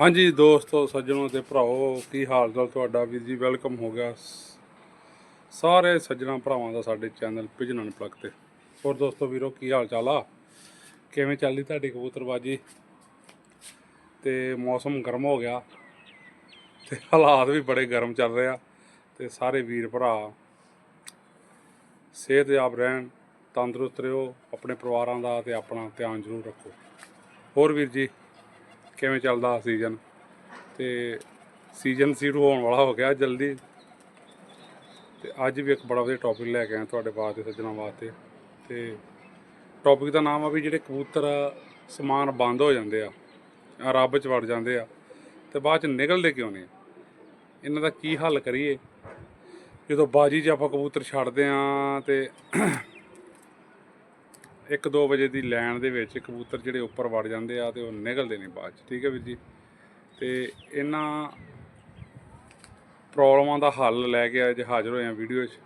ਹਾਂਜੀ ਦੋਸਤੋ, ਸੱਜਣੋ ਤੇ ਭਰਾਓ ਕੀ ਹਾਲ ਚਾਲ ਤੁਹਾਡਾ? ਵੀਰ ਜੀ, ਵੈਲਕਮ ਹੋ ਗਿਆ। ਸਾਰੇ ਸੱਜਣਾ ਭਰਾਵਾਂ ਦਾ ਸਾਡੇ ਚੈਨਲ ਪਿਜਨਨ ਪਲੱਗ ਤੇ। ਹੋਰ ਦੋਸਤੋ ਵੀਰੋ, ਕੀ ਹਾਲ ਚਾਲ ਆ? ਕਿਵੇਂ ਚੱਲਦੀ ਤੁਹਾਡੀ ਕਬੂਤਰਬਾਜੀ? ਤੇ ਮੌਸਮ ਗਰਮ ਹੋ ਗਿਆ। ਤੇ ਹਾਲਾਤ ਵੀ ਬੜੇ ਗਰਮ ਚੱਲ ਰਹੇ ਆ। ਤੇ ਸਾਰੇ ਵੀਰ ਭਰਾ, ਸਿਹਤਯਾਬ ਰਹਿਣ, ਤੰਦਰੁਸਤ ਰਹੋ, ਆਪਣੇ ਪਰਿਵਾਰਾਂ ਦਾ ਤੇ ਆਪਣਾ ਧਿਆਨ ਜ਼ਰੂਰ ਰੱਖੋ। ਹੋਰ ਵੀਰ ਜੀ ਕਿਵੇਂ ਚੱਲਦਾ ਸੀਜ਼ਨ ਤੇ ਸੀਜ਼ਨ ਸ਼ੁਰੂ ਹੋਣ ਵਾਲਾ ਹੋ ਗਿਆ ਜਲਦੀ। ਤੇ ਅੱਜ ਵੀ ਇੱਕ ਬੜਾ ਵਧੀਆ ਟੌਪਿਕ ਲੈ ਕੇ ਆਇਆ ਤੁਹਾਡੇ ਵਾਸਤੇ, ਸੱਜਣਾ ਵਾਸਤੇ। ਤੇ ਟੌਪਿਕ ਦਾ ਨਾਮ ਆ ਵੀ ਜਿਹੜੇ ਕਬੂਤਰ ਸਮਾਨ ਬੰਦ ਹੋ ਜਾਂਦੇ ਆ ਆ ਰੱਬ ਚ ਵੜ ਜਾਂਦੇ ਆ, ਤੇ ਬਾਅਦ ਚ ਨਿਕਲਦੇ ਕਿਉਂ ਨਹੀਂ? ਇਹਨਾਂ ਦਾ ਕੀ ਹੱਲ ਕਰੀਏ? ਜਦੋਂ ਬਾਜੀ 'ਚ ਆਪਾਂ ਕਬੂਤਰ ਛੱਡਦੇ ਆ ਤੇ 1-2 ਵਜੇ ਦੀ ਲਾਈਨ ਦੇ ਵਿੱਚ ਕਬੂਤਰ ਜਿਹੜੇ ਉੱਪਰ ਵੜ ਜਾਂਦੇ ਆ ਤੇ ਉਹ ਨਿਕਲਦੇ ਨਹੀਂ ਬਾਅਦ ਚ, ਠੀਕ ਹੈ ਵੀਰ ਜੀ? ਤੇ ਇਹਨਾਂ ਪ੍ਰੋਬਲਮਾਂ ਦਾ ਹੱਲ ਲੈ ਕੇ ਅੱਜ ਹਾਜ਼ਰ ਹੋਏ ਆ ਵੀਡੀਓ 'ਚ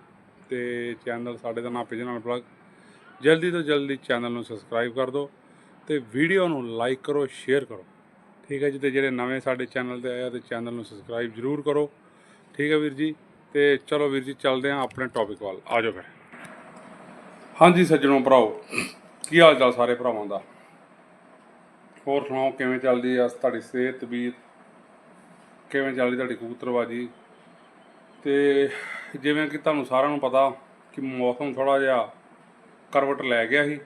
ਤੇ ਚੈਨਲ ਸਾਡੇ ਦਾ ਨਾਮ ਪਿਜਨਲ ਪਲੱਗ ਜਲਦੀ ਤੋਂ ਜਲਦੀ ਚੈਨਲ ਨੂੰ ਸਬਸਕ੍ਰਾਈਬ ਕਰ ਦਿਓ ਤੇ ਵੀਡੀਓ ਨੂੰ ਲਾਈਕ ਕਰੋ ਸ਼ੇਅਰ ਕਰੋ, ਠੀਕ ਹੈ ਜੀ? ਤੇ ਜਿਹੜੇ ਨਵੇਂ ਸਾਡੇ ਚੈਨਲ ਤੇ ਆਏ ਆ ਤੇ ਚੈਨਲ ਨੂੰ ਸਬਸਕ੍ਰਾਈਬ ਜ਼ਰੂਰ ਕਰੋ, ਠੀਕ ਹੈ ਵੀਰ ਜੀ? ਤੇ ਚਲੋ ਵੀਰ ਜੀ, ਚੱਲਦੇ ਹਾਂ ਆਪਣੇ ਟੌਪਿਕ ਵੱਲ, ਆ ਜਾਓ ਫਿਰ। ਹਾਂਜੀ ਸੱਜਣੋ ਭਰਾਓ, ਕੀ ਹਾਲ ਚਾਲ ਸਾਰੇ ਭਰਾਵਾਂ ਦਾ? ਹੋਰ ਸੁਣਾਓ, ਕਿਵੇਂ ਚੱਲਦੀ ਆ ਤੁਹਾਡੀ ਸਿਹਤ ਤਬੀਅਤ ਕਿਵੇਂ ਚੱਲਦੀ ਤੁਹਾਡੀ ਕਬੂਤਰਬਾਜੀ? ਤੇ ਜਿਵੇਂ ਕਿ ਤੁਹਾਨੂੰ ਸਾਰਿਆਂ ਨੂੰ ਪਤਾ ਕਿ ਮੌਸਮ ਥੋੜਾ ਜਿਹਾ ਕਰਵਟ ਲੈ ਗਿਆ ਸੀ,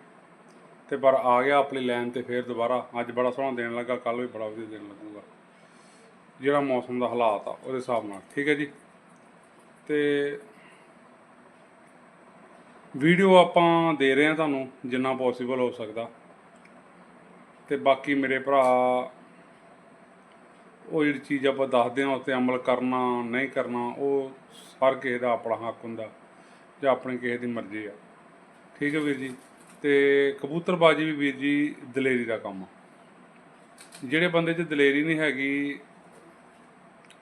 ਤੇ ਪਰ ਆ ਗਿਆ ਆਪਣੀ ਲਾਈਨ ਤੇ ਫੇਰ ਦੁਬਾਰਾ। ਅੱਜ ਬੜਾ ਸੋਹਣਾ ਦੇਣ ਲੱਗਾ ਕੱਲ ਵੀ ਬੜਾ ਵਧੀਆ ਦੇਣ ਲੱਗੂਗਾ। ਜਿਹੜਾ ਮੌਸਮ ਦਾ ਹਾਲਾਤ ਆ, ਉਹਦੇ ਹਿਸਾਬ ਨਾਲ, ਠੀਕ ਹੈ ਜੀ? ਤੇ ਵੀਡੀਓ ਆਪਾਂ ਦੇ ਰਹੇ ਹਾਂ ਤੁਹਾਨੂੰ, ਜਿੰਨਾ ਪੋਸੀਬਲ ਹੋ ਸਕਦਾ। ਤੇ ਬਾਕੀ ਮੇਰੇ ਭਰਾ, ਉਹ ਜਿਹੜੀ ਚੀਜ਼ ਆਪਾਂ ਦੱਸਦੇ ਹਾਂ ਉਸ ਅਮਲ ਕਰਨਾ, ਨਹੀਂ ਕਰਨਾ, ਉਹ ਹਰ ਕਿਸੇ ਦਾ ਆਪਣਾ ਹੱਕ ਹੁੰਦਾ, ਜਾਂ ਆਪਣੀ ਕਿਸੇ ਦੀ ਮਰਜ਼ੀ ਆ। ਠੀਕ ਹੈ ਵੀਰ ਜੀ? ਤੇ ਕਬੂਤਰਬਾਜੀ ਵੀ ਵੀਰ ਜੀ ਦਲੇਰੀ ਦਾ ਕੰਮ ਆ। ਜਿਹੜੇ ਬੰਦੇ 'ਚ ਦਲੇਰੀ ਨਹੀਂ ਹੈਗੀ,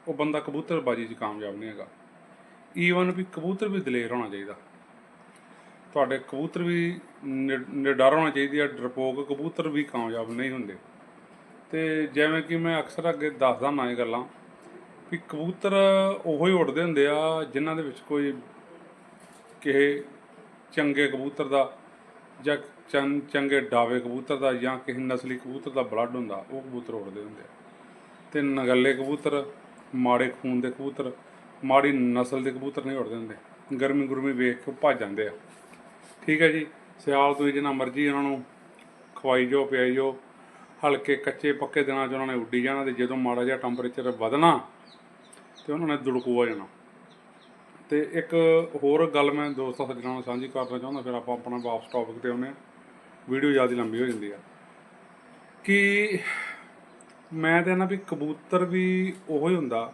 ਉਹ ਬੰਦਾ ਕਬੂਤਰਬਾਜੀ 'ਚ ਕਾਮਯਾਬ ਨਹੀਂ ਹੈਗਾ। ਈਵਨ ਵੀ ਕਬੂਤਰ ਵੀ ਦਲੇਰ ਹੋਣਾ ਚਾਹੀਦਾ। ਤੁਹਾਡੇ ਕਬੂਤਰ ਵੀ ਨਿ- ਨਿਡਰ ਹੋਣਾ ਚਾਹੀਦੀ ਹੈ ਡਰਪੋਕ ਕਬੂਤਰ ਵੀ ਕਾਮਯਾਬ ਨਹੀਂ ਹੁੰਦੇ। ਤੇ ਜਿਵੇਂ ਕਿ ਮੈਂ ਅਕਸਰ ਅੱਗੇ ਦੱਸਦਾ ਨਾ ਇਹ ਗੱਲਾਂ ਵੀ ਕਬੂਤਰ ਉਹੋ ਹੀ ਉੱਡਦੇ ਹੁੰਦੇ ਆ ਜਿਨ੍ਹਾਂ ਦੇ ਵਿੱਚ ਕੋਈ ਕਿਸੇ ਚੰਗੇ ਕਬੂਤਰ ਦਾ ਜਾਂ ਚੰ, ਚੰਗੇ ਡਾਵੇ ਕਬੂਤਰ ਦਾ ਜਾਂ ਕਿਸੇ ਨਸਲੀ ਕਬੂਤਰ ਦਾ ਬਲੱਡ ਹੁੰਦਾ, ਉਹ ਕਬੂਤਰ ਉੱਡਦੇ ਹੁੰਦੇ ਆ। ਤੇ ਨਗੱਲੇ ਕਬੂਤਰ, ਮਾੜੇ ਖੂਨ ਦੇ ਕਬੂਤਰ, ਮਾੜੀ ਨਸਲ ਦੇ ਕਬੂਤਰ ਨਹੀਂ ਉੱਡਦੇ ਹੁੰਦੇ। ਗਰਮੀ ਗੁਰਮੀ ਵੇਖ ਕੇ ਉਹ ਭੱਜ ਜਾਂਦੇ ਆ। ਠੀਕ ਹੈ ਜੀ, ਸਿਆਲ ਤੁਸੀਂ ਜਿੰਨਾ ਮਰਜ਼ੀ ਉਹਨਾਂ ਨੂੰ ਖਵਾਈ ਜਾਓ, ਪਿਆਈ ਜੋ ਹਲਕੇ ਕੱਚੇ ਪੱਕੇ ਦਿਨਾਂ 'ਚ ਉਹਨਾਂ ਨੇ ਉੱਡੀ ਜਾਣਾ ਤੇ ਜਦੋਂ ਮਾੜਾ ਜਿਹਾ ਟੈਂਪਰੇਚਰ ਵਧਣਾ ਤੇ ਉਹਨਾਂ ਨੇ ਦੁੜਕੂ ਹੋ ਜਾਣਾ। ਤੇ ਇੱਕ ਹੋਰ ਗੱਲ ਮੈਂ ਦੋਸਤਾਂ ਸੱਜਣਾਂ ਨਾਲ ਸਾਂਝੀ ਕਰਨਾ ਚਾਹੁੰਦਾ, ਫਿਰ ਆਪਾਂ ਆਪਣਾ ਵਾਪਸ ਟੌਪਿਕ ਤੇ ਆਉਂਦੇ ਹਾਂ। ਵੀਡੀਓ ਜ਼ਿਆਦਾ ਲੰਬੀ ਹੋ ਜਾਂਦੀ ਆ। ਕਿ ਮੈਂ ਤਾਂ ਨਾ ਵੀ ਕਬੂਤਰ ਵੀ ਉਹੋ ਹੀ ਹੁੰਦਾ,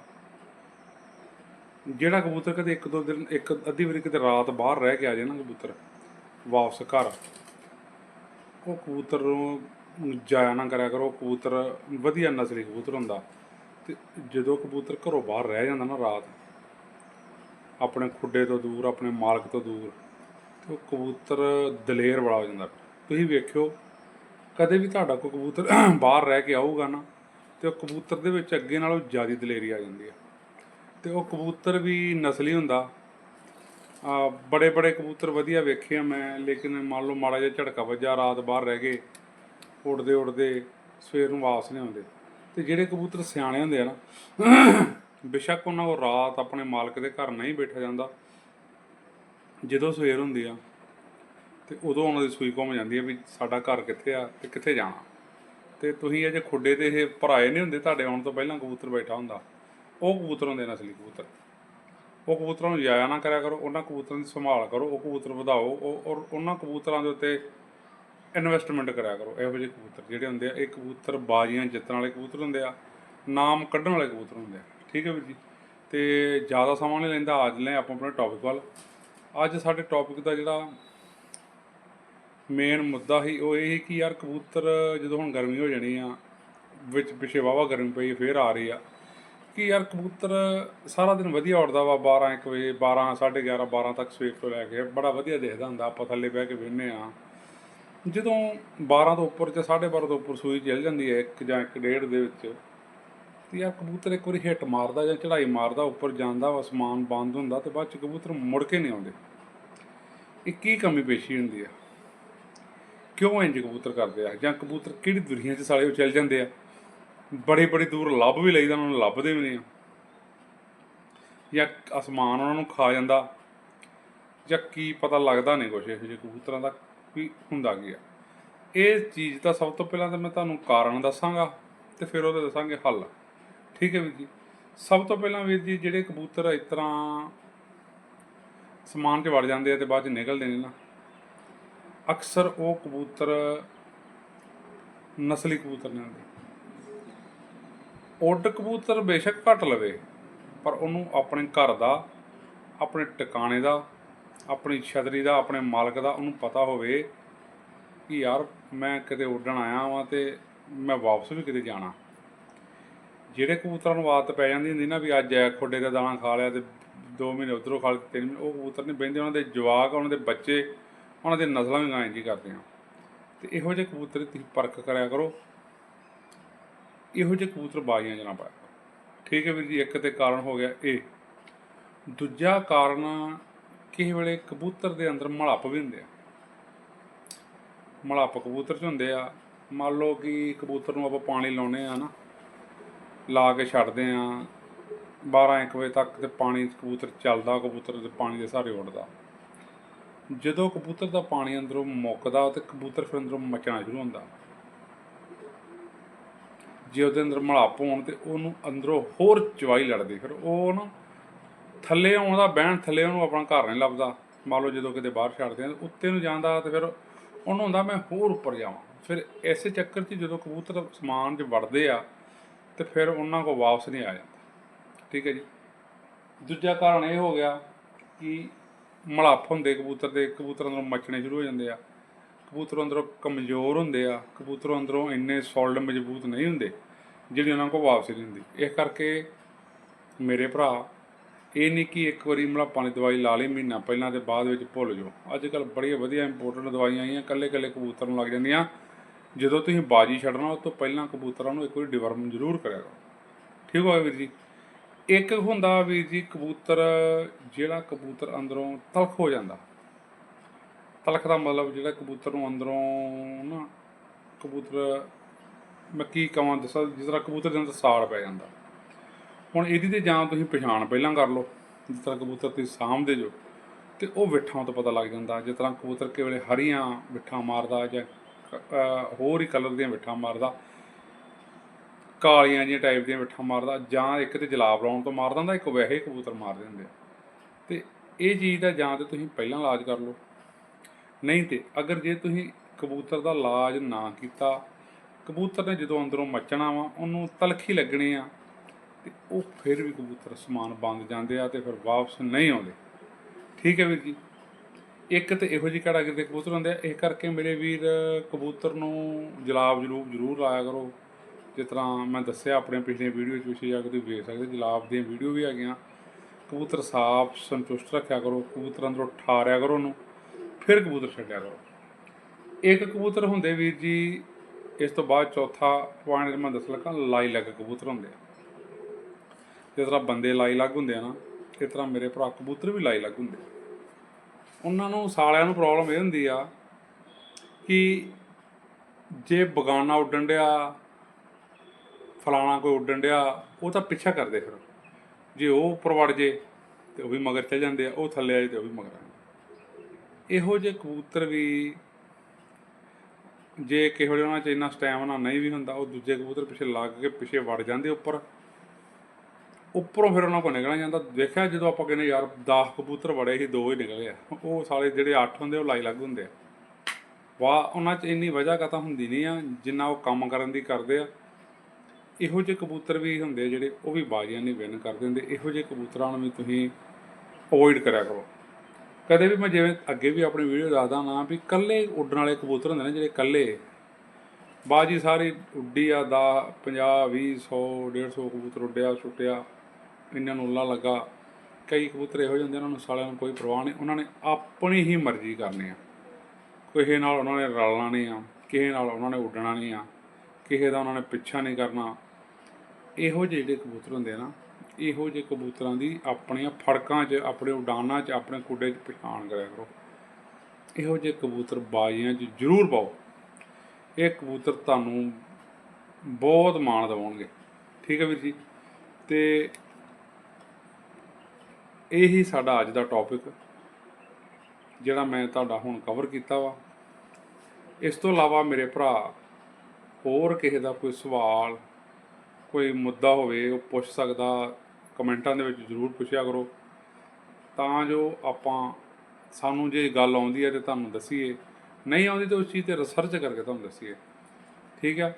ਜਿਹੜਾ ਕਬੂਤਰ ਕਦੇ ਇੱਕ ਦੋ ਦਿਨ, ਇੱਕ ਅੱਧੀ ਵਾਰੀ ਕਿਤੇ ਰਾਤ ਬਾਹਰ ਰਹਿ ਕੇ ਆ ਜਾਏ ਨਾ ਕਬੂਤਰ। ਵਾਪਸ ਘਰ। ਉਹ ਕਬੂਤਰ ਨੂੰ ਜਾਇਆ ਨਾ ਕਰਿਆ ਕਰੋ ਕਬੂਤਰ ਵਧੀਆ ਨਸਲੀ ਕਬੂਤਰ ਹੁੰਦਾ। ਤੇ ਜਦੋਂ ਕਬੂਤਰ ਘਰੋਂ ਬਾਹਰ ਰਹਿ ਜਾਂਦਾ ਨਾ ਰਾਤ, ਆਪਣੇ ਖੁੱਡੇ ਤੋਂ ਦੂਰ, ਆਪਣੇ ਮਾਲਕ ਤੋਂ ਦੂਰ, ਤੇ ਉਹ ਕਬੂਤਰ ਦਲੇਰ ਵਾਲਾ ਹੋ ਜਾਂਦਾ। ਤੁਸੀਂ ਵੇਖਿਓ, ਕਦੇ ਵੀ ਤੁਹਾਡਾ ਕੋਈ ਕਬੂਤਰ ਬਾਹਰ ਰਹਿ ਕੇ ਆਊਗਾ ਨਾ, ਤੇ ਉਹ ਕਬੂਤਰ ਦੇ ਵਿੱਚ ਅੱਗੇ ਨਾਲੋਂ ਜ਼ਿਆਦਾ ਦਲੇਰੀ ਆ ਜਾਂਦੀ ਹੈ ਤੇ ਉਹ ਕਬੂਤਰ ਵੀ ਨਸਲੀ ਹੁੰਦਾ ਬੜੇ ਬੜੇ ਕਬੂਤਰ ਵਧੀਆ ਵੇਖੇ ਆ ਮੈਂ, ਲੇਕਿਨ ਮੰਨ ਲਓ ਮਾੜਾ ਜਿਹਾ ਝੜਕਾ ਵੱਜਾ ਰਾਤ ਬਾਹਰ ਰਹਿ ਗਏ, ਉੱਡਦੇ ਉੱਡਦੇ ਸਵੇਰ ਨੂੰ ਵਾਪਸ ਨਹੀਂ ਆਉਂਦੇ। ਤੇ ਜਿਹੜੇ ਕਬੂਤਰ ਸਿਆਣੇ ਹੁੰਦੇ ਆ ਨਾ, ਬੇਸ਼ੱਕ ਉਹਨਾਂ ਕੋਲ ਰਾਤ ਆਪਣੇ ਮਾਲਕ ਦੇ ਘਰ ਨਹੀਂ ਬੈਠਾ ਜਾਂਦਾ। ਜਦੋਂ ਸਵੇਰ ਹੁੰਦੀ ਆ, ਤੇ ਉਦੋਂ ਉਹਨਾਂ ਦੀ ਸੂਈ ਘੁੰਮ ਜਾਂਦੀ ਆ ਵੀ ਸਾਡਾ ਘਰ ਕਿੱਥੇ ਆ ਤੇ ਕਿੱਥੇ ਜਾਣਾ। ਤੇ ਤੁਸੀਂ ਅਜੇ ਖੁੱਡੇ ਤੇ ਇਹ ਭਰਾਏ ਨਹੀਂ ਹੁੰਦੇ, ਤੁਹਾਡੇ ਆਉਣ ਤੋਂ ਪਹਿਲਾਂ ਕਬੂਤਰ ਬੈਠਾ ਹੁੰਦਾ। ਉਹ ਕਬੂਤਰ ਹੁੰਦੇ ਨਸਲੀ ਕਬੂਤਰ। ਉਹ ਕਬੂਤਰਾਂ ਨੂੰ ਜਾਇਆ ਨਾ ਕਰਿਆ ਕਰੋ, ਉਹਨਾਂ ਕਬੂਤਰਾਂ ਦੀ ਸੰਭਾਲ ਕਰੋ, ਉਹ ਕਬੂਤਰ ਵਧਾਓ, ਉਹ ਔਰ ਉਹਨਾਂ ਕਬੂਤਰਾਂ ਦੇ ਉੱਤੇ ਇਨਵੈਸਟਮੈਂਟ ਕਰਿਆ ਕਰੋ, ਇਹੋ ਜਿਹੇ ਕਬੂਤਰ ਜਿਹੜੇ ਹੁੰਦੇ ਆ, ਇਹ ਕਬੂਤਰ ਬਾਜ਼ੀਆਂ ਜਿੱਤਣ ਵਾਲੇ ਕਬੂਤਰ ਹੁੰਦੇ ਆ, ਨਾਮ ਕੱਢਣ ਵਾਲੇ ਕਬੂਤਰ ਹੁੰਦੇ ਆ, ਠੀਕ ਹੈ ਵੀਰ ਜੀ? ਤੇ ਜ਼ਿਆਦਾ ਸਮਾਂ ਨਹੀਂ ਲੈਂਦਾ, ਅੱਜ ਲੈ ਆਪਾਂ ਆਪਣੇ ਟੌਪਿਕ ਵੱਲ। ਅੱਜ ਸਾਡੇ ਟੌਪਿਕ ਦਾ ਜਿਹੜਾ ਮੇਨ ਮੁੱਦਾ ਹੀ ਉਹ ਇਹ ਕਿ ਯਾਰ ਕਬੂਤਰ ਜਦੋਂ ਹੁਣ ਗਰਮੀ ਹੋ ਜਾਣੀ ਆ, ਵਿੱਚ ਪਿਛੇ ਵਾਵਾ ਗਰਮੀ ਪਈ, ਫੇਰ ਆ ਰਹੀ ਆ। ਕਿ ਯਾਰ ਕਬੂਤਰ ਸਾਰਾ ਦਿਨ ਵਧੀਆ ਉੱਡਦਾ ਵਾ 12 1 ਵਜੇ 12 11:30 12 ਤੱਕ ਸਵੇਰ ਤੋਂ ਲੈ ਕੇ ਬੜਾ ਵਧੀਆ ਦਿਖਦਾ ਹੁੰਦਾ, ਆਪਾਂ ਥੱਲੇ ਬਹਿ ਕੇ ਵੇਖਨੇ ਆ। ਜਦੋਂ 12 ਤੋਂ ਉੱਪਰ ਤੇ 12:30 ਤੋਂ ਉੱਪਰ ਸੂਈ ਚੱਲ ਜਾਂਦੀ ਹੈ, ਇੱਕ ਜਾਂ ਇੱਕ ਡੇਢ ਦੇ ਵਿੱਚ, ਤੇ ਯਾਰ ਕਬੂਤਰ ਇੱਕ ਵਾਰੀ ਹਿੱਟ ਮਾਰਦਾ ਜਾਂ ਚੜਾਈ ਮਾਰਦਾ, ਉੱਪਰ ਜਾਂਦਾ ਵਾ ਅਸਮਾਨ ਬੰਦ ਹੁੰਦਾ ਤੇ ਬਾਅਦ ਚ ਕਬੂਤਰ ਮੁੜ ਕੇ ਨਹੀਂ ਆਉਂਦੇ। ਇਹ ਕੀ ਕਮੀ ਪੇਸ਼ੀ ਹੁੰਦੀ ਆ? ਕਿਉਂ ਇੰਜ ਕਬੂਤਰ ਕਰਦੇ ਆ? ਜਾਂ ਕਬੂਤਰ ਕਿਹੜੀ ਦੁਨੀਆ 'ਚ ਸਾਲੇ ਉਹ ਚੱਲ ਜਾਂਦੇ ਆ? ਬੜੀ ਬੜੀ ਦੂਰ ਲੱਭ ਵੀ ਲਈਦਾ, ਉਹਨਾਂ ਨੂੰ ਲੱਭਦੇ ਵੀ ਨਹੀਂ ਜਾਂ ਅਸਮਾਨ ਉਹਨਾਂ ਨੂੰ ਖਾ ਜਾਂਦਾ, ਜਾਂ ਕੀ ਪਤਾ ਲੱਗਦਾ ਨਹੀਂ ਕੁਛ, ਇਹੋ ਜਿਹੇ ਕਬੂਤਰਾਂ ਦਾ ਵੀ ਹੁੰਦਾ ਕੀ ਆ। ਇਹ ਚੀਜ਼ ਦਾ ਸਭ ਤੋਂ ਪਹਿਲਾਂ ਤਾਂ ਮੈਂ ਤੁਹਾਨੂੰ ਕਾਰਨ ਦੱਸਾਂਗਾ ਤੇ ਫਿਰ ਉਹਦੇ ਦੱਸਾਂਗੇ ਹੱਲ। ਠੀਕ ਹੈ ਵੀਰ ਜੀ? ਸਭ ਤੋਂ ਪਹਿਲਾਂ ਵੀਰ ਜੀ, ਜਿਹੜੇ ਕਬੂਤਰ ਇਸ ਤਰ੍ਹਾਂ ਸਮਾਨ 'ਚ ਵੜ ਜਾਂਦੇ ਆ ਤੇ ਬਾਅਦ 'ਚ ਨਿਕਲਦੇ ਨੇ ਨਾ, ਅਕਸਰ ਉਹ ਕਬੂਤਰ ਨਸਲੀ ਕਬੂਤਰ ਨੇ ਹੁੰਦੇ। ਉੱਡ ਕਬੂਤਰ ਬੇਸ਼ੱਕ ਘੱਟ ਲਵੇ, ਪਰ ਉਹਨੂੰ ਆਪਣੇ ਘਰ ਦਾ, ਆਪਣੇ ਟਿਕਾਣੇ ਦਾ, ਆਪਣੀ ਛਤਰੀ ਦਾ, ਆਪਣੇ ਮਾਲਕ ਦਾ ਉਹਨੂੰ ਪਤਾ ਹੋਵੇ ਕਿ ਯਾਰ ਮੈਂ ਕਿਤੇ ਉੱਡਣ ਆਇਆ ਵਾਂ ਤੇ ਮੈਂ ਵਾਪਸ ਵੀ ਕਿਤੇ ਜਾਣਾ। ਜਿਹੜੇ ਕਬੂਤਰਾਂ ਨੂੰ ਆਦਤ ਪੈ ਜਾਂਦੀ ਹੁੰਦੀ ਨਾ ਵੀ ਅੱਜ ਐ ਖੋਡੇ ਦਾ ਦਾਣਾ ਖਾ ਲਿਆ ਤੇ 2 ਮਹੀਨੇ ਉਧਰੋਂ ਖਾ ਲਿਆ, ਤਿੰਨ ਮਹੀਨੇ, ਉਹ ਕਬੂਤਰ ਨਹੀਂ ਬਹਿੰਦੇ, ਉਹਨਾਂ ਦੇ ਜਵਾਕ, ਉਹਨਾਂ ਦੇ ਬੱਚੇ, ਉਹਨਾਂ ਦੇ ਨਸਲਾਂ ਵੀ ਗਾਂ ਜੀ ਆ। ਤੇ ਇਹੋ ਜਿਹੇ ਕਬੂਤਰ ਤੁਸੀਂ ਪਰਖ ਕਰਿਆ ਕਰੋ। ਇਹੋ ਜਿਹੇ ਕਬੂਤਰ ਬਾਜ਼ੀਆਂ 'ਚ ਨਾ ਪਾਇਆ ਠੀਕ ਹੈ ਵੀਰ ਜੀ, ਇੱਕ ਤੇ ਕਾਰਨ ਹੋ ਗਿਆ ਇਹ ਦੂਜਾ ਕਾਰਨ, ਕਿਸੇ ਵੇਲੇ ਕਬੂਤਰ ਦੇ ਅੰਦਰ ਮਲੱਪ ਵੀ ਹੁੰਦੇ ਆ। ਮਲੱਪ ਕਬੂਤਰ 'ਚ ਹੁੰਦੇ ਆ। ਮੰਨ ਲਓ ਕਿ ਕਬੂਤਰ ਨੂੰ ਆਪਾਂ ਪਾਣੀ ਲਾਉਨੇ ਆ ਨਾ, ਲਾ ਕੇ ਛੱਡਦੇ ਆ 12 1 ਵਜੇ ਤੱਕ ਤੇ ਪਾਣੀ ਕਬੂਤਰ ਚੱਲਦਾ, ਕਬੂਤਰ ਦੇ ਪਾਣੀ ਦੇ ਸਹਾਰੇ ਉੱਡਦਾ। ਜਦੋਂ ਕਬੂਤਰ ਦਾ ਪਾਣੀ ਅੰਦਰੋਂ ਮੁੱਕਦਾ ਤੇ ਕਬੂਤਰ ਫਿਰ ਅੰਦਰੋਂ ਮਚਣਾ ਸ਼ੁਰੂ ਹੁੰਦਾ। ਜੇ ਉਹਦੇ ਅੰਦਰ ਮਲਾਪ ਹੋਣ ਤੇ ਉਹਨੂੰ ਅੰਦਰੋਂ ਹੋਰ ਚਵਾਈ ਲੜਦੀ, ਫਿਰ ਉਹ ਨਾ ਥੱਲੇ ਆਉਂਦਾ ਬਹਿਣ ਥੱਲੇ ਉਹਨੂੰ ਆਪਣਾ ਘਰ ਨਹੀਂ ਲੱਭਦਾ। ਮੰਨ ਲਓ ਜਦੋਂ ਕਿਤੇ ਬਾਹਰ ਛੱਡਦੇ ਆ, ਉੱਤੇ ਨੂੰ ਜਾਂਦਾ ਤੇ ਫਿਰ ਉਹਨੂੰ ਹੁੰਦਾ ਮੈਂ ਹੋਰ ਉੱਪਰ ਜਾਵਾਂ। ਫਿਰ ਐਸੇ ਚੱਕਰ 'ਚ ਜਦੋਂ ਕਬੂਤਰ ਸਮਾਨ 'ਚ ਵੜਦੇ ਆ, ਤੇ ਫਿਰ ਉਹਨਾਂ ਕੋ ਵਾਪਸ ਨਹੀਂ ਆ ਜਾਂਦਾ। ਠੀਕ ਹੈ ਜੀ? ਦੂਜਾ ਕਾਰਨ ਇਹ ਹੋ ਗਿਆ ਕਿ ਮਲਾਪ ਹੁੰਦੇ, ਕਬੂਤਰ ਦੇ ਕਬੂਤਰ ਨੂੰ ਮੱਚਣੇ ਸ਼ੁਰੂ ਹੋ ਜਾਂਦੇ ਆ। ਕਬੂਤਰ ਅੰਦਰੋਂ ਕਮਜ਼ੋਰ ਹੁੰਦੇ ਆ, ਕਬੂਤਰ ਅੰਦਰੋਂ ਇੰਨੇ ਸੋਲਿਡ ਮਜ਼ਬੂਤ ਨਹੀਂ ਹੁੰਦੇ, ਜਿਹੜੀ ਉਹਨਾਂ ਕੋਲ ਵਾਪਸੀ ਨਹੀਂ ਹੁੰਦੀ। ਇਸ ਕਰਕੇ ਮੇਰੇ ਭਰਾ, ਇਹ ਨਹੀਂ ਕਿ ਇੱਕ ਵਾਰੀ ਮਲਾਪਾਂ ਦੀ ਦਵਾਈ ਲਾ ਲਈ, ਮਹੀਨਾ ਪਹਿਲਾਂ ਤੇ ਬਾਅਦ ਵਿੱਚ ਭੁੱਲ ਜਾਓ। ਅੱਜ ਕੱਲ ਬੜੀਆਂ ਵਧੀਆ ਇੰਪੋਰਟੈਂਟ ਦਵਾਈਆਂ ਆਈਆਂ ਕੱਲੇ ਕੱਲੇ ਕਬੂਤਰ ਨੂੰ ਲੱਗ ਜਾਂਦੀਆਂ। ਜਦੋਂ ਤੁਸੀਂ ਬਾਜੀ ਛੱਡਣਾ, ਉਸ ਤੋਂ ਪਹਿਲਾਂ ਕਬੂਤਰਾਂ ਨੂੰ ਇੱਕ ਵਾਰੀ ਡਿਵਰਮ ਜ਼ਰੂਰ ਕਰਿਆ ਕਰੋ। ਠੀਕ ਹੋਇਆ ਵੀਰ ਜੀ? ਇੱਕ ਹੁੰਦਾ ਵੀਰ ਜੀ, ਕਬੂਤਰ, ਜਿਹੜਾ ਕਬੂਤਰ ਅੰਦਰੋਂ ਤਲਖ ਹੋ ਜਾਂਦਾ। ਤਲਖ ਦਾ ਮਤਲਬ ਜਿਹੜਾ ਕਬੂਤਰ ਨੂੰ ਅੰਦਰੋਂ ਨਾ ਕਬੂਤਰ, ਮੈਂ ਕੀ ਕਹਾਂ ਦੱਸਾਂ, ਜਿਸ ਤਰ੍ਹਾਂ ਕਬੂਤਰ ਦੇ ਅੰਦਰ ਸਾੜ ਪੈ ਜਾਂਦਾ। ਹੁਣ ਇਹਦੀ ਤੇ ਜਾਂ ਤੁਸੀਂ ਪਛਾਣ ਪਹਿਲਾਂ ਕਰ ਲਓ, ਜਿਸ ਤਰ੍ਹਾਂ ਕਬੂਤਰ ਤੁਸੀਂ ਸਾਂਭਦੇ ਜੋ, ਤੇ ਉਹ ਵਿਠਾਂ ਤੋਂ ਪਤਾ ਲੱਗ ਜਾਂਦਾ, ਜਿਸ ਤਰ੍ਹਾਂ ਕਬੂਤਰ ਕਿਵਲੇ ਹਰੀਆਂ ਵਿਠਾਂ ਮਾਰਦਾ ਜਾਂ ਹੋਰ ਹੀ ਕਲਰ ਦੀਆਂ ਵਿਠਾਂ ਮਾਰਦਾ, ਕਾਲੀਆਂ ਜਿਹੀਆਂ ਟਾਈਪ ਦੀਆਂ ਵਿਠਾਂ ਮਾਰਦਾ, ਜਾਂ ਇੱਕ ਤੇ ਜਲਾਬ ਲਾਉਣ ਤੋਂ ਮਾਰ ਦਿੰਦਾ, ਇੱਕ ਵੈਸੇ ਹੀ ਕਬੂਤਰ ਮਾਰ ਦਿੰਦੇ ਆ। ਤੇ ਇਹ ਚੀਜ਼ ਦਾ ਜਾਂ ਤੇ ਤੁਸੀਂ ਪਹਿਲਾਂ ਇਲਾਜ ਕਰ ਲਓ। ਨਹੀਂ ਤੇ ਅਗਰ ਜੇ ਤੁਸੀਂ ਕਬੂਤਰ ਦਾ ਇਲਾਜ ਨਾ ਕੀਤਾ, ਕਬੂਤਰ ਨੇ ਜਦੋਂ ਅੰਦਰੋਂ ਮੱਚਣਾ ਵਾ, ਉਹਨੂੰ ਤਲਖੀ ਲੱਗਣੀ ਆ, ਤੇ ਉਹ ਫਿਰ ਵੀ ਕਬੂਤਰ ਸਮਾਨ ਬੰਦ ਜਾਂਦੇ ਆ ਤੇ ਫਿਰ ਵਾਪਸ ਨਹੀਂ ਆਉਂਦੇ। ਠੀਕ ਹੈ ਵੀਰ ਜੀ? ਇੱਕ ਤੇ ਇਹੋ ਜਿਹੀ ਕੈਟਾਗਰੀ ਦੇ ਕਬੂਤਰ ਹੁੰਦੇ ਆ, ਇਹ ਕਰਕੇ ਮੇਰੇ ਵੀਰ ਕਬੂਤਰ ਨੂੰ ਜਲਾਬ ਜਲੂਬ ਜ਼ਰੂਰ ਲਾਇਆ ਕਰੋ। ਜਿਸ ਤਰ੍ਹਾਂ ਮੈਂ ਦੱਸਿਆ ਆਪਣੇ ਪਿਛਲੇ ਵੀਡੀਓ 'ਚ ਤੁਸੀਂ ਜਾ ਕੇ ਤੁਸੀਂ ਵੇਖ ਸਕਦੇ, ਜਲਾਬ ਦੀਆਂ ਵੀਡੀਓ ਵੀ ਹੈਗੀਆਂ। ਕਬੂਤਰ ਸਾਫ਼ ਸੰਤੁਸ਼ਟ ਰੱਖਿਆ ਕਰੋ, ਕਬੂਤਰ ਅੰਦਰੋਂ ਠਾਰਿਆ ਕਰੋ ਉਹਨੂੰ। ਫਿਰ ਕਬੂਤਰ ਛੱਡਿਆ ਕਰੋ। ਇੱਕ ਕਬੂਤਰ ਹੁੰਦੇ ਵੀਰ ਜੀ, ਇਸ ਤੋਂ ਬਾਅਦ ਚੌਥਾ ਪੁਆਇੰਟ ਮੈਂ ਦੱਸ ਲੱਗਾ ਲਾਈ ਲੱਗ ਕਬੂਤਰ ਹੁੰਦੇ ਆ। ਜਿਸ ਤਰ੍ਹਾਂ ਬੰਦੇ ਲਾਈ ਲੱਗ ਹੁੰਦੇ ਆ ਨਾ, ਇਸ ਤਰ੍ਹਾਂ ਮੇਰੇ ਭਰਾ ਕਬੂਤਰ ਵੀ ਲਾਈ ਲੱਗ ਹੁੰਦੇ ਆ। ਉਹਨਾਂ ਨੂੰ, ਸਾਲਿਆਂ ਨੂੰ ਪ੍ਰੋਬਲਮ ਇਹ ਹੁੰਦੀ ਆ ਕਿ ਜੇ ਬਗਾਨਾ ਉੱਡਣ ਡਿਆ, ਫਲਾਣਾ ਕੋਈ ਉੱਡਣ ਡਿਆ, ਉਹ ਤਾਂ ਪਿੱਛਾ ਕਰਦੇ ਫਿਰ। ਜੇ ਉਹ ਉੱਪਰ ਵੜ ਜੇ, ਤੇ ਉਹ ਵੀ ਮਗਰ ਚੱਲ ਜਾਂਦੇ ਆ, ਉਹ ਥੱਲੇ ਆਏ ਤੇ ਉਹ ਵੀ ਮਗਰ ਆ ਇਹੋ ਜਿਹੇ ਕਬੂਤਰ ਵੀ ਜੇ ਕਿਹੋ ਵੇਲੇ ਉਹਨਾਂ 'ਚ ਇੰਨਾ ਸਟੈਮਨਾ ਨਹੀਂ ਵੀ ਹੁੰਦਾ, ਉਹ ਦੂਜੇ ਕਬੂਤਰ ਪਿੱਛੇ ਲੱਗ ਕੇ ਪਿੱਛੇ ਵੜ ਜਾਂਦੇ ਉੱਪਰ। ਉੱਪਰੋਂ ਫਿਰ ਉਹਨਾਂ ਕੋਲ ਨਿਕਲਿਆ ਜਾਂਦਾ। ਦੇਖਿਆ ਜਦੋਂ ਆਪਾਂ ਕਹਿੰਦੇ ਯਾਰ 10 ਕਬੂਤਰ ਵੜੇ ਸੀ, ਦੋ ਹੀ ਨਿਕਲੇ ਆ। ਉਹ ਸਾਲੇ ਜਿਹੜੇ 8 ਹੁੰਦੇ, ਉਹ ਲਾਈ ਲੱਗ ਹੁੰਦੇ ਆ। ਵਾਹ ਉਹਨਾਂ 'ਚ ਇੰਨੀ ਵਜ੍ਹਾ ਕਾ ਹੁੰਦੀ ਨਹੀਂ ਆ, ਜਿੰਨਾ ਉਹ ਕੰਮ ਕਰਨ ਦੀ ਕਰਦੇ ਆ। ਇਹੋ ਜਿਹੇ ਕਬੂਤਰ ਵੀ ਹੁੰਦੇ ਜਿਹੜੇ ਉਹ ਵੀ ਬਾਜ਼ੀਆਂ ਨਹੀਂ ਵਿਨ ਕਰਦੇ ਹੁੰਦੇ ਇਹੋ ਜਿਹੇ ਕਬੂਤਰਾਂ ਨੂੰ ਵੀ ਤੁਸੀਂ ਅਵੋਇਡ ਕਰਿਆ ਕਰੋ। ਕਦੇ ਵੀ ਮੈਂ ਜਿਵੇਂ ਅੱਗੇ ਵੀ ਆਪਣੀ ਵੀਡੀਓ ਦੱਸਦਾ ਨਾ ਵੀ ਕੱਲੇ ਉੱਡਣ ਵਾਲੇ ਕਬੂਤਰ ਹੁੰਦੇ ਨੇ ਜਿਹੜੇ ਕੱਲੇ ਬਾਜੀ ਸਾਰੀ ਉੱਡੀ ਆ ਦਾ 50 20 100 150 ਕਬੂਤਰ ਉੱਡਿਆ ਛੁੱਟਿਆ ਇਹਨਾਂ ਨੂੰ ਉੱਲਾ ਲੱਗਾ। ਕਈ ਕਬੂਤਰ ਇਹੋ ਜਿਹੇ ਹੁੰਦੇ ਉਹਨਾਂ ਨੂੰ ਸਾਲਿਆਂ ਨੂੰ ਕੋਈ ਪਰਵਾਹ ਨਹੀਂ। ਉਹਨਾਂ ਨੇ ਆਪਣੀ ਹੀ ਮਰਜ਼ੀ ਕਰਨੀ ਆ। ਕਿਸੇ ਨਾਲ ਉਹਨਾਂ ਨੇ ਰਲਣਾ ਨਹੀਂ ਆ, ਕਿਸੇ ਨਾਲ ਉਹਨਾਂ ਨੇ ਉੱਡਣਾ ਨਹੀਂ ਆ, ਕਿਸੇ ਦਾ ਉਹਨਾਂ ਨੇ ਪਿੱਛਾ ਨਹੀਂ ਕਰਨਾ। ਇਹੋ ਜਿਹੇ ਜਿਹੜੇ ਕਬੂਤਰ ਹੁੰਦੇ ਆ ਨਾ ਇਹੋ ਜਿਹੇ ਕਬੂਤਰਾਂ ਦੀ ਆਪਣੀਆਂ ਫੜਕਾਂ 'ਚ, ਆਪਣੇ ਉਡਾਨਾਂ 'ਚ, ਆਪਣੇ ਕੁੱਡੇ 'ਚ ਪਛਾਣ ਕਰਿਆ ਕਰੋ। ਇਹੋ ਜਿਹੇ ਕਬੂਤਰ ਬਾਜ਼ੀਆਂ 'ਚ ਜ਼ਰੂਰ ਪਾਓ। ਇਹ ਕਬੂਤਰ ਤੁਹਾਨੂੰ ਬਹੁਤ ਮਾਣ ਦਿਵਾਉਣਗੇ। ਠੀਕ ਹੈ ਵੀਰ ਜੀ? ਤੇ ਇਹੀ ਸਾਡਾ ਅੱਜ ਦਾ ਟੌਪਿਕ ਜਿਹੜਾ ਮੈਂ ਤੁਹਾਡਾ ਹੁਣ ਕਵਰ ਕੀਤਾ ਵਾ। ਇਸ ਤੋਂ ਇਲਾਵਾ ਮੇਰੇ ਭਰਾ, ਹੋਰ ਕਿਸੇ ਦਾ ਕੋਈ ਸਵਾਲ, ਕੋਈ ਮੁੱਦਾ ਹੋਵੇ, ਉਹ ਪੁੱਛ ਸਕਦਾ। ਕਮੈਂਟਾਂ ਦੇ ਵਿੱਚ ਜ਼ਰੂਰ ਪੁੱਛਿਆ ਕਰੋ। ਤਾਂ ਜੋ ਆਪਾਂ ਸਾਨੂੰ ਜੇ ਗੱਲ ਆਉਂਦੀ ਹੈ ਤੇ ਤੁਹਾਨੂੰ ਦੱਸੀਏ। ਨਹੀਂ ਆਉਂਦੀ ਤਾਂ ਉਸ ਚੀਜ਼ ਤੇ ਰਿਸਰਚ ਕਰਕੇ ਤੁਹਾਨੂੰ ਦੱਸੀਏ। ਠੀਕ ਆ?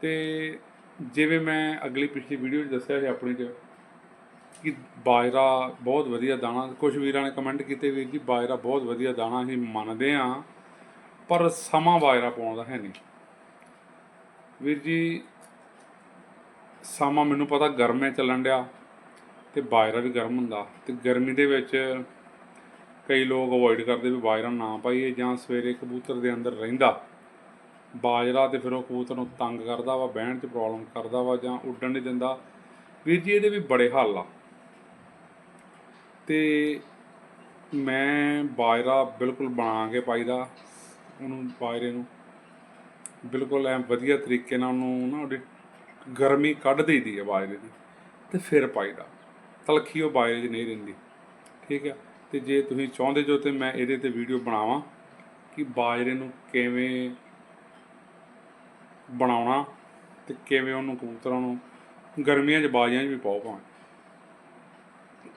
ਤੇ ਜਿਵੇਂ ਮੈਂ ਅਗਲੀ ਪਿਛਲੀ ਵੀਡੀਓ 'ਚ ਦੱਸਿਆ ਸੀ ਆਪਣੀ 'ਚ, ਕਿ ਬਾਜਰਾ ਬਹੁਤ ਵਧੀਆ ਦਾਣਾ ਕੁਝ ਵੀਰਾਂ ਨੇ ਕਮੈਂਟ ਕੀਤੇ ਵੀਰ ਜੀ ਬਾਜਰਾ ਬਹੁਤ ਵਧੀਆ ਦਾਣਾ ਅਸੀਂ ਮੰਨਦੇ ਆ ਪਰ ਸਮਾਂ ਬਾਜਰਾ ਪਾਉਣ ਦਾ ਹੈ ਨਹੀਂ। ਵੀਰ ਜੀ, ਸਮਾਂ ਮੈਨੂੰ ਪਤਾ ਗਰਮੇ ਚੱਲਣ ਡਿਆ। ਤੇ ਬਾਜਰਾ ਵੀ ਗਰਮ ਹੁੰਦਾ ਤੇ ਗਰਮੀ ਦੇ ਵਿੱਚ ਕਈ ਲੋਕ ਅਵੋਇਡ ਕਰਦੇ ਵੀ ਬਾਜਰਾ ਨਾ ਪਾਈਏ ਜਾਂ ਸਵੇਰੇ ਕਬੂਤਰ ਦੇ ਅੰਦਰ ਰਹਿੰਦਾ। ਬਾਜਰਾ ਤੇ ਫਿਰ ਉਹ ਕਬੂਤਰ ਨੂੰ ਤੰਗ ਕਰਦਾ ਵਾ, ਬਹਿਣ 'ਚ ਪ੍ਰੋਬਲਮ ਕਰਦਾ ਵਾ ਜਾਂ ਉੱਡਣ ਨਹੀਂ ਦਿੰਦਾ। ਵੀਰ ਜੀ, ਇਹਦੇ ਵੀ ਬੜੇ ਹੱਲ ਆ। ਤੇ ਮੈਂ ਬਾਜਰਾ ਬਿਲਕੁਲ ਬਣਾ ਕੇ ਪਾਈਦਾ ਉਹਨੂੰ, ਬਾਜਰੇ ਨੂੰ। ਬਿਲਕੁਲ ਐ ਵਧੀਆ ਤਰੀਕੇ ਨਾਲ ਉਹਨੂੰ ਨਾ ਉਹਦੀ ਗਰਮੀ ਕੱਢ ਦੇਈਦੀ ਹੈ ਬਾਜਰੇ ਦੀ ਤੇ ਫਿਰ ਪਾਈਦਾ। ਤਲਖੀ ਉਹ ਬਾਜਰੇ 'ਚ ਨਹੀਂ ਰਹਿੰਦੀ ਠੀਕ ਹੈ ਤੇ ਜੇ ਤੁਸੀਂ ਚਾਹੁੰਦੇ ਜੋ ਤੇ ਮੈਂ ਇਹਦੇ ਤੇ ਵੀਡੀਓ ਬਣਾਵਾਂ ਕਿ ਬਾਜਰੇ ਨੂੰ ਕਿਵੇਂ ਬਣਾਉਣਾ ਤੇ ਕਿਵੇਂ ਉਹਨੂੰ ਕਬੂਤਰਾਂ ਨੂੰ ਗਰਮੀਆਂ 'ਚ ਬਾਜੀਆਂ 'ਚ ਵੀ ਪਾਓ ਭਾਵੇਂ।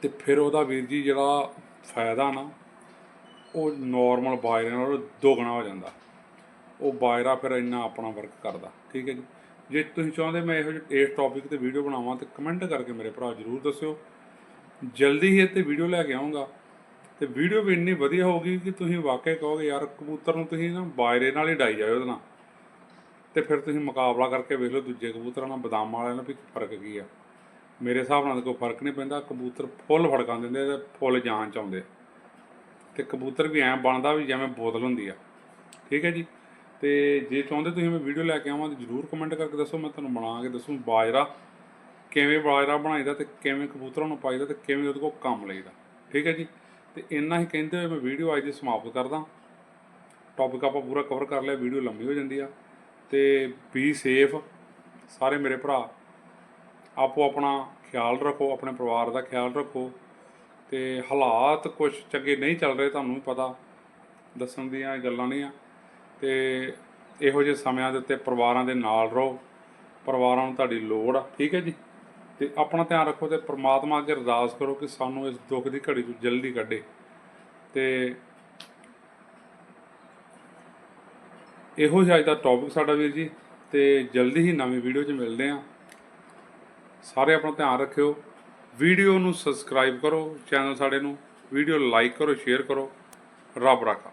ਤੇ ਫਿਰ ਉਹਦਾ ਵੀਰ ਜੀ ਜਿਹੜਾ ਫਾਇਦਾ ਨਾ, ਉਹ ਨਾਰਮਲ ਬਾਜਰੇ ਨਾਲੋਂ ਦੁੱਗਣਾ ਹੋ ਜਾਂਦਾ। ਉਹ ਬਾਜਰਾ ਫਿਰ ਇੰਨਾ ਆਪਣਾ ਵਰਕ ਕਰਦਾ। ਠੀਕ ਹੈ ਜੀ? ਜੇ ਤੁਸੀਂ ਚਾਹੁੰਦੇ ਮੈਂ ਇਹੋ ਜਿਹੇ ਇਸ ਟੌਪਿਕ ਤੇ ਵੀਡੀਓ ਬਣਾਵਾਂ ਤੇ ਕਮੈਂਟ ਕਰਕੇ ਮੇਰੇ ਭਰਾ ਜਰੂਰ ਦੱਸਿਓ। ਜਲਦੀ ਹੀ ਇੱਥੇ ਵੀਡੀਓ ਲੈ ਕੇ ਆਉਂਗਾ ਤੇ ਵੀਡੀਓ ਵੀ ਇੰਨੀ ਵਧੀਆ ਹੋਊਗੀ ਕਿ ਤੁਸੀਂ ਵਾਕਿਆ ਕਹੋਗੇ, ਯਾਰ ਕਬੂਤਰ ਨੂੰ ਤੁਸੀਂ ਨਾ ਬਾਜਰੇ ਨਾਲ ਹੀ ਡਾਈ ਜਾਓ ਉਹਦੇ ਨਾਲ। ਤੇ ਫਿਰ ਤੁਸੀਂ ਮੁਕਾਬਲਾ ਕਰਕੇ ਵੇਖ ਲਓ ਦੂਜੇ ਕਬੂਤਰਾਂ ਨਾਲ, ਬਦਾਮ ਵਾਲਿਆਂ ਨਾਲ ਵੀ ਫ਼ਰਕ ਕੀ ਆ। ਮੇਰੇ ਹਿਸਾਬ ਨਾਲ ਤਾਂ ਕੋਈ ਫ਼ਰਕ ਨਹੀਂ ਪੈਂਦਾ, ਕਬੂਤਰ ਫੁੱਲ ਫੜਕਾਂ ਦਿੰਦੇ ਤੇ ਫੁੱਲ ਜਾਨ ਚ ਆਉਂਦੇ ਤੇ ਕਬੂਤਰ ਵੀ ਐਂ ਬਣਦਾ ਵੀ ਜਿਵੇਂ ਬੋਤਲ ਹੁੰਦੀ ਆ। ਠੀਕ ਹੈ ਜੀ? ਤੇ ਜੇ ਚਾਹੁੰਦੇ ਤੁਸੀਂ ਮੈਂ ਵੀਡੀਓ ਲੈ ਕੇ ਆਵਾਂ ਤਾਂ ਜਰੂਰ ਕਮੈਂਟ ਕਰਕੇ ਦੱਸੋ, ਮੈਂ ਤੁਹਾਨੂੰ ਬਣਾ ਕੇ ਦੱਸੂ ਬਾਜਰਾ। ਕਿਵੇਂ ਬਾਜਰਾ ਬਣਾਈਦਾ ਤੇ ਕਿਵੇਂ ਕਬੂਤਰਾਂ ਨੂੰ ਪਾਈਦਾ ਤੇ ਕਿਵੇਂ ਉਹਦੇ ਕੋਲ ਕੰਮ ਲਈਦਾ। ਠੀਕ ਹੈ ਜੀ? ਤੇ ਇੰਨਾ ਹੀ ਕਹਿੰਦੇ ਹੋਏ ਮੈਂ ਵੀਡੀਓ ਅੱਜ ਦੀ ਸਮਾਪਤ ਕਰਦਾ। ਟੌਪਿਕ ਆਪਾਂ ਪੂਰਾ ਕਵਰ ਕਰ ਲਿਆ, ਵੀਡੀਓ ਲੰਬੀ ਹੋ ਜਾਂਦੀ ਆ। ਤੇ ਬੀ ਸੇਫ ਸਾਰੇ ਮੇਰੇ ਭਰਾ। ਆਪੋ ਆਪਣਾ ਖਿਆਲ ਰੱਖੋ, ਆਪਣੇ ਪਰਿਵਾਰ ਦਾ ਖਿਆਲ ਰੱਖੋ। ਤੇ ਹਾਲਾਤ ਕੁਝ ਚੰਗੇ ਨਹੀਂ ਚੱਲ ਰਹੇ ਤੁਹਾਨੂੰ ਵੀ ਪਤਾ। ਦੱਸਣ ਦੀਆਂ ਗੱਲਾਂ ਨਹੀਂ ਆ। ਤੇ ਇਹੋ ਜਿਹੇ ਸਮਿਆਂ ਦੇ ਉੱਤੇ ਪਰਿਵਾਰਾਂ ਦੇ ਨਾਲ ਰਹੋ। ਪਰਿਵਾਰਾਂ ਨੂੰ ਤੁਹਾਡੀ ਲੋੜ ਆ। ਠੀਕ ਹੈ ਜੀ? ਤੇ ਆਪਣਾ ਧਿਆਨ ਰੱਖੋ ਤੇ ਪ੍ਰਮਾਤਮਾ ਅੱਗੇ ਅਰਦਾਸ ਕਰੋ ਕਿ ਸਾਨੂੰ ਇਸ ਦੁੱਖ ਦੀ ਘੜੀ ਤੋਂ ਜਲਦੀ ਕੱਢੇ। ਤੇ ਇਹੋ ਹੀ ਅੱਜ ਦਾ ਟੌਪਿਕ ਸਾਡਾ ਵੀਰ ਜੀ, ਤੇ ਜਲਦੀ ਹੀ ਨਵੀਂ ਵੀਡੀਓ 'ਚ ਮਿਲਦੇ ਆਂ ਸਾਰੇ ਆਪਣਾ ਧਿਆਨ ਰੱਖਿਓ। ਵੀਡੀਓ ਨੂੰ ਸਬਸਕ੍ਰਾਈਬ ਕਰੋ ਚੈਨਲ ਸਾਡੇ ਨੂੰ। ਵੀਡੀਓ ਲਾਈਕ ਕਰੋ ਸ਼ੇਅਰ ਕਰੋ। ਰੱਬ ਰਾਖਾ।